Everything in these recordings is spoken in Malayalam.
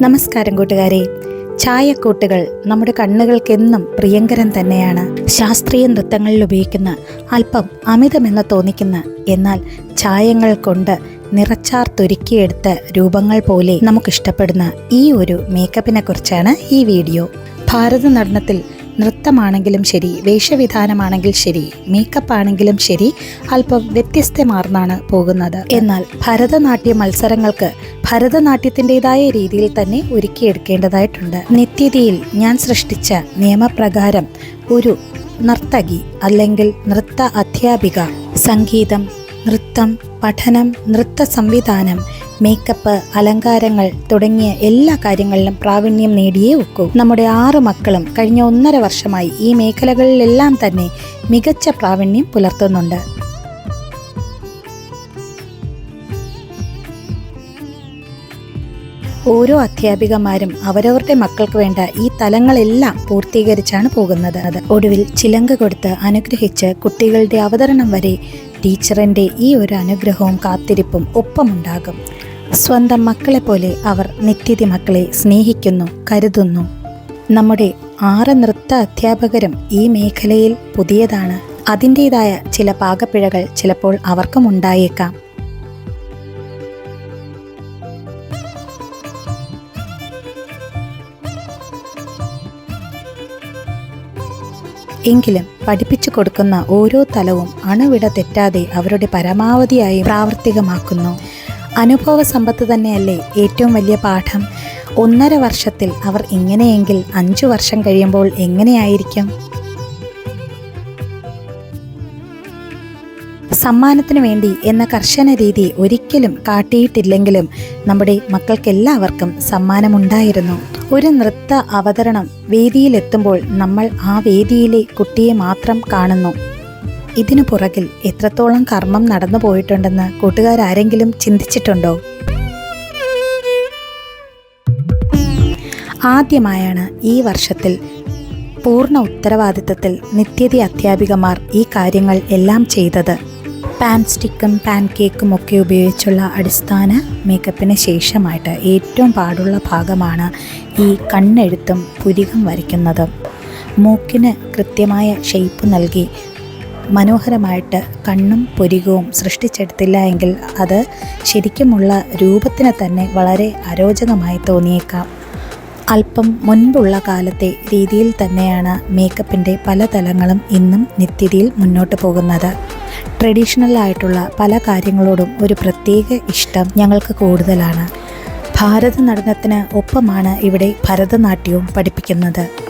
നമസ്കാരം കൂട്ടുകാരെ. ചായക്കൂട്ടുകൾ നമ്മുടെ കണ്ണുകൾക്കെന്നും പ്രിയങ്കരം തന്നെയാണ്. ശാസ്ത്രീയ നൃത്തങ്ങളിൽ ഉപയോഗിക്കുന്ന അല്പം അമിതമെന്ന് തോന്നിക്കുന്ന എന്നാൽ ചായങ്ങൾ കൊണ്ട് നിറച്ചാർത്തൊരുക്കിയെടുത്ത രൂപങ്ങൾ പോലെ നമുക്കിഷ്ടപ്പെടുന്ന ഈ ഒരു മേക്കപ്പിനെ കുറിച്ചാണ് ഈ വീഡിയോ. ഭാരത നടനത്തിൽ നൃത്തമാണെങ്കിലും ശരി വേഷവിധാനമാണെങ്കിൽ ശരി മേക്കപ്പ് ആണെങ്കിലും ശരി അല്പം വ്യത്യസ്തമാർന്നാണ് പോകുന്നത്. എന്നാൽ ഭരതനാട്യ മത്സരങ്ങൾക്ക് ഭരതനാട്യത്തിന്റെതായ രീതിയിൽ തന്നെ ഒരുക്കിയെടുക്കേണ്ടതായിട്ടുണ്ട്. നിത്യതയിൽ ഞാൻ സൃഷ്ടിച്ച നിയമപ്രകാരം ഒരു നർത്തകി അല്ലെങ്കിൽ നൃത്ത അധ്യാപിക സംഗീതം നൃത്തം പഠനം നൃത്ത സംവിധാനം മേക്കപ്പ് അലങ്കാരങ്ങൾ തുടങ്ങിയ എല്ലാ കാര്യങ്ങളിലും പ്രാവീണ്യം നേടിയേ ഒക്കൂ. നമ്മുടെ ആറ് മക്കളും കഴിഞ്ഞ ഒന്നര വർഷമായി ഈ മേഖലകളിലെല്ലാം തന്നെ മികച്ച പ്രാവീണ്യം പുലർത്തുന്നുണ്ട്. ഓരോ അധ്യാപികമാരും അവരവരുടെ മക്കൾക്ക് വേണ്ട ഈ തലങ്ങളെല്ലാം പൂർത്തീകരിച്ചാണ് പോകുന്നത്. അത് ഒടുവിൽ ചിലങ്ക കൊടുത്ത് അനുഗ്രഹിച്ച് കുട്ടികളുടെ അവതരണം വരെ ടീച്ചറിന്റെ ഈ ഒരു അനുഗ്രഹവും കാത്തിരിപ്പും ഒപ്പമുണ്ടാകും. സ്വന്തം മക്കളെ പോലെ അവർ നിത്യതി മക്കളെ സ്നേഹിക്കുന്നു കരുതുന്നു. നമ്മുടെ ആറ് നൃത്ത അധ്യാപകരും ഈ മേഖലയിൽ പുതിയതാണ്. അതിന്റെതായ ചില പാകപ്പിഴകൾ ചിലപ്പോൾ അവർക്കും ഉണ്ടായേക്കാം. എങ്കിലും പഠിപ്പിച്ചു കൊടുക്കുന്ന ഓരോ തലവും അണുവിട തെറ്റാതെ അവരുടെ പരമാവധിയായി പ്രാവർത്തികമാക്കുന്നു. അനുഭവ സമ്പത്ത് തന്നെയല്ലേ ഏറ്റവും വലിയ പാഠം? ഒന്നര വർഷത്തിൽ അവർ ഇങ്ങനെയെങ്കിൽ അഞ്ചു വർഷം കഴിയുമ്പോൾ എങ്ങനെയായിരിക്കും? സമ്മാനത്തിന് വേണ്ടി എന്ന കർശന രീതി ഒരിക്കലും കാട്ടിയിട്ടില്ലെങ്കിലും നമ്മുടെ മക്കൾക്കെല്ലാവർക്കും സമ്മാനമുണ്ടായിരുന്നു. ഒരു നൃത്ത അവതരണം വേദിയിലെത്തുമ്പോൾ നമ്മൾ ആ വേദിയിലെ കുട്ടിയെ മാത്രം കാണുന്നു. ഇതിനു പുറകിൽ എത്രത്തോളം കർമ്മം നടന്നു പോയിട്ടുണ്ടെന്ന് കൂട്ടുകാരാരെങ്കിലും ചിന്തിച്ചിട്ടുണ്ടോ? ആദ്യമായാണ് ഈ വർഷത്തിൽ പൂർണ ഉത്തരവാദിത്തത്തിൽ നിത്യതി അധ്യാപികമാർ ഈ കാര്യങ്ങൾ എല്ലാം ചെയ്തത്. പാൻ സ്റ്റിക്കും പാൻ കേക്കും ഒക്കെ ഉപയോഗിച്ചുള്ള അടിസ്ഥാന മേക്കപ്പിന് ശേഷമായിട്ട് ഏറ്റവും പാടുള്ള ഭാഗമാണ് ഈ കണ്ണെഴുത്തും പുരികം വരയ്ക്കുന്നത്. മൂക്കിന് കൃത്യമായ ഷെയ്പ്പ് നൽകി മനോഹരമായിട്ട് കണ്ണും പുരികവും സൃഷ്ടിച്ചെടുത്തില്ല എങ്കിൽ അത് ശരിക്കുമുള്ള രൂപത്തിന് തന്നെ വളരെ അരോചകമായി തോന്നിയേക്കാം. അല്പം മുൻപുള്ള കാലത്തെ രീതിയിൽ തന്നെയാണ് മേക്കപ്പിന്റെ പല തലങ്ങളും ഇന്നും നിത്യതയിൽ മുന്നോട്ട് പോകുന്നത്. ട്രഡീഷണൽ ആയിട്ടുള്ള പല കാര്യങ്ങളോടും ഒരു പ്രത്യേക ഇഷ്ടം ഞങ്ങൾക്ക് കൂടുതലാണ്. ഭാരതനടനത്തിന് ഒപ്പമാണ് ഇവിടെ ഭരതനാട്യവും പഠിപ്പിക്കുന്നത്.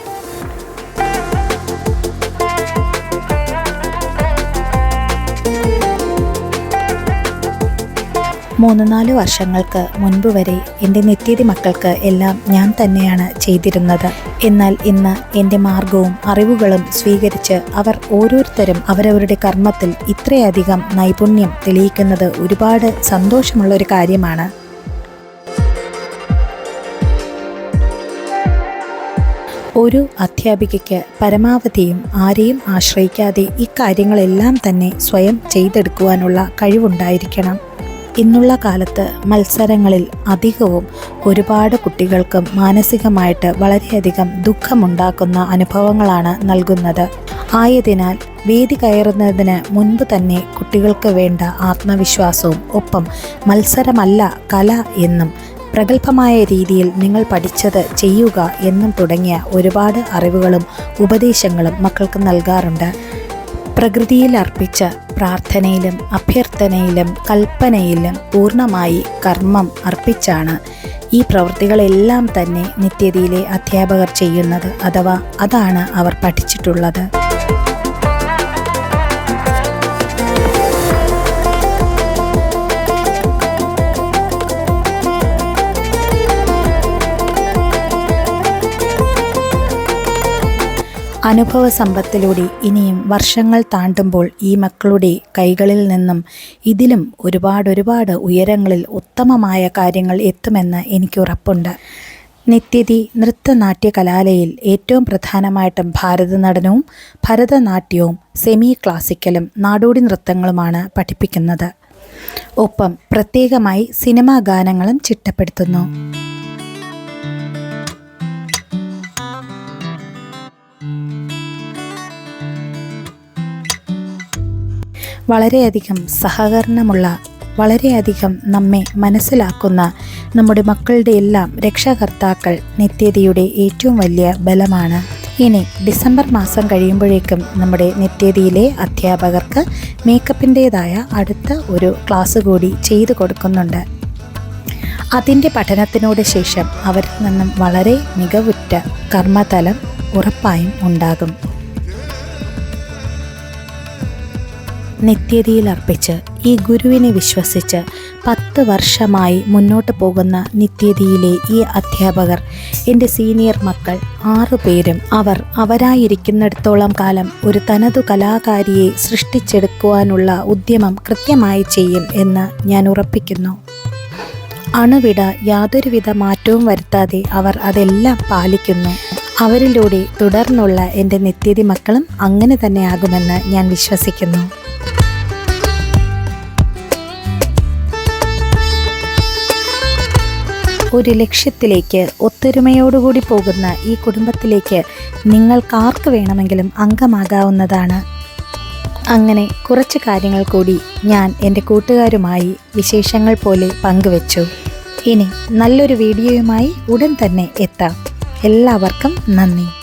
മൂന്ന് നാല് വർഷങ്ങൾക്ക് മുൻപ് വരെ എന്റെ നിത്യതി മക്കൾക്ക് എല്ലാം ഞാൻ തന്നെയാണ് ചെയ്തിരുന്നത്. എന്നാൽ ഇന്ന് എന്റെ മാർഗവും അറിവുകളും സ്വീകരിച്ച് അവർ ഓരോരുത്തരും അവരവരുടെ കർമ്മത്തിൽ ഇത്രയധികം നൈപുണ്യം തെളിയിക്കുന്നത് ഒരുപാട് സന്തോഷമുള്ള ഒരു കാര്യമാണ്. ഒരു അധ്യാപികയ്ക്ക് പരമാവധിയും ആരെയും ആശ്രയിക്കാതെ ഇക്കാര്യങ്ങളെല്ലാം തന്നെ സ്വയം ചെയ്തെടുക്കുവാനുള്ള കഴിവുണ്ടായിരിക്കണം. ഇന്നുള്ള കാലത്ത് മത്സരങ്ങളിൽ അധികവും ഒരുപാട് കുട്ടികൾക്ക് മാനസികമായിട്ട് വളരെയധികം ദുഃഖമുണ്ടാക്കുന്ന അനുഭവങ്ങളാണ് നൽകുന്നത്. ആയതിനാൽ വേദി കയറുന്നതിന് മുൻപ് തന്നെ കുട്ടികൾക്ക് വേണ്ട ആത്മവിശ്വാസവും ഒപ്പം മത്സരമല്ല കല എന്നും പ്രഗത്ഭമായ രീതിയിൽ നിങ്ങൾ പഠിച്ചത് ചെയ്യുക എന്നും തുടങ്ങിയ ഒരുപാട് അറിവുകളും ഉപദേശങ്ങളും മക്കൾക്ക് നൽകാറുണ്ട്. പ്രകൃതിയിൽ അർപ്പിച്ച പ്രാർത്ഥനയിലും അഭ്യർത്ഥനയിലും കൽപ്പനയിലും പൂർണമായി കർമ്മം അർപ്പിച്ചാണ് ഈ പ്രവൃത്തികളെല്ലാം തന്നെ നിത്യതയിലെ അധ്യാപകർ ചെയ്യുന്നത് അഥവാ അതാണ് അവർ പഠിച്ചിട്ടുള്ളത്. അനുഭവ സമ്പത്തിലൂടെ ഇനിയും വർഷങ്ങൾ താണ്ടുമ്പോൾ ഈ മക്കളുടെ കൈകളിൽ നിന്നും ഇതിലും ഒരുപാട് ഒരുപാട് ഉയരങ്ങളിൽ ഉത്തമമായ കാര്യങ്ങൾ എത്തുമെന്ന് എനിക്ക് ഉറപ്പുണ്ട്. നിത്യതി നൃത്തനാട്യ കലാലയിൽ ഏറ്റവും പ്രധാനമായിട്ടും ഭാരതനടനവും ഭരതനാട്യവും സെമി ക്ലാസിക്കലും നാടോടി നൃത്തങ്ങളുമാണ് പഠിപ്പിക്കുന്നത്. ഒപ്പം പ്രത്യേകമായി സിനിമാ ഗാനങ്ങളും ചിട്ടപ്പെടുത്തുന്നു. വളരെയധികം സഹകരണമുള്ള വളരെയധികം നമ്മെ മനസ്സിലാക്കുന്ന നമ്മുടെ മക്കളുടെ എല്ലാം രക്ഷാകർത്താക്കൾ നിത്യതയുടെ ഏറ്റവും വലിയ ബലമാണ്. ഇനി ഡിസംബർ മാസം കഴിയുമ്പോഴേക്കും നമ്മുടെ നിത്യതയിലെ അധ്യാപകർക്ക് മേക്കപ്പിന്റേതായ അടുത്ത ഒരു ക്ലാസ് കൂടി ചെയ്തു കൊടുക്കുന്നുണ്ട്. അതിന്റെ പഠനത്തിനോട് ശേഷം അവരിൽ നിന്നും വളരെ മികവുറ്റ കർമ്മതലം ഉറപ്പായും ഉണ്ടാകും. നിത്യതയിൽ അർപ്പിച്ച് ഈ ഗുരുവിനെ വിശ്വസിച്ച് പത്ത് വർഷമായി മുന്നോട്ട് പോകുന്ന നിത്യതയിലെ ഈ അധ്യാപകർ എന്റെ സീനിയർ മക്കൾ ആറു പേരും അവർ അവരായിരിക്കുന്നിടത്തോളം കാലം ഒരു തനതു കലാകാരിയെ സൃഷ്ടിച്ചെടുക്കുവാനുള്ള ഉദ്യമം കൃത്യമായി ചെയ്യും എന്ന് ഞാൻ ഉറപ്പിക്കുന്നു. അണുവിട യാതൊരുവിധ മാറ്റവും വരുത്താതെ അവർ അതെല്ലാം പാലിക്കുന്നു. അവരിലൂടെ തുടർന്നുള്ള എന്റെ നിത്യതി മക്കളും അങ്ങനെ തന്നെയാകുമെന്ന് ഞാൻ വിശ്വസിക്കുന്നു. ഒരു ലക്ഷ്യത്തിലേക്ക് ഒത്തൊരുമയോടുകൂടി പോകുന്ന ഈ കുടുംബത്തിലേക്ക് നിങ്ങൾക്കാർക്ക് വേണമെങ്കിലും അംഗമാകാവുന്നതാണ്. അങ്ങനെ കുറച്ച് കാര്യങ്ങൾ കൂടി ഞാൻ എന്റെ കൂട്ടുകാരുമായി വിശേഷങ്ങൾ പോലെ പങ്കുവച്ചു. ഇനി നല്ലൊരു വീഡിയോയുമായി ഉടൻ തന്നെ എത്താം. എല്ലാവർക്കും നന്ദി.